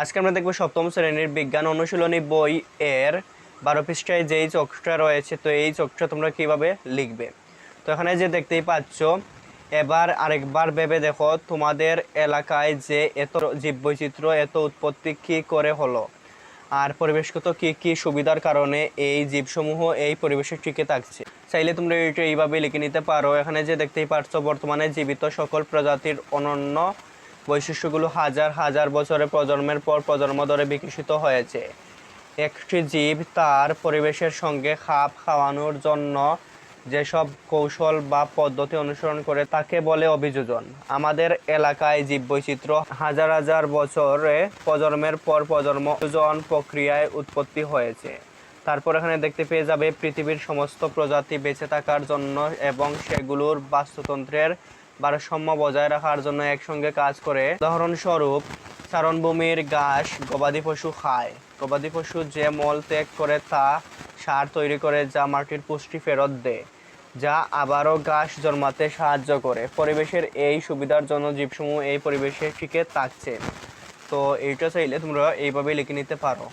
আজকে আমরা দেখব সপ্তম শ্রেণির বিজ্ঞান অনুশীলনী বই এর বারো পৃষ্ঠায় যেই চকটা রয়েছে, তো এই চকটা তোমরা কীভাবে লিখবে? তো এখানে যে দেখতেই পাচ্ছ, এবার আরেকবার ভেবে দেখো তোমাদের এলাকায় যে এত জীববৈচিত্র্য, এত উৎপত্তি কী করে হলো? আর পরিবেশগত কি কি সুবিধার কারণে এই জীবসমূহ এই পরিবেশে টিকে থাকছে? চাইলে তোমরা এটা এইভাবে লিখে নিতে পারো। এখানে যে দেখতেই পারছ বর্তমানে জীবিত সকল প্রজাতির অনন্য বৈশিষ্ট্যগুলো হাজার হাজার বছরে প্রজন্মের পর প্রজন্ম ধরে বিকশিত হয়েছে। একটি জীব তার পরিবেশের সঙ্গে খাপ খাওয়ানোর জন্য যেসব কৌশল বা পদ্ধতি অনুসরণ করে তাকে বলে অভিযোজন। আমাদের এলাকায় জীববৈচিত্র্য হাজার হাজার বছরে প্রজন্মের পর প্রজন্ম অভিযোজন প্রক্রিয়ায় উৎপত্তি হয়েছে। তারপর এখানে দেখতে পেয়ে যাবে পৃথিবীর সমস্ত প্রজাতি বেঁচে থাকার জন্য এবং সেগুলোর বাস্তুতন্ত্রের ভারসাম্য বজায় রাখার জন্য একসঙ্গে কাজ করে। উদাহরণস্বরূপ, চারণভূমির ঘাস গবাদি পশু খায়। গবাদি পশু যে মল ত্যাগ করে, তা সার তৈরি করে, যা মাটির পুষ্টি ফেরত দেয়, যা আবারও ঘাস জন্মাতে সাহায্য করে। পরিবেশের এই সুবিধার জন্য জীবসমূহ এই পরিবেশে টিকে থাকছে। তো এইটা চাইলে তোমরা এইভাবে লিখে নিতে পারো।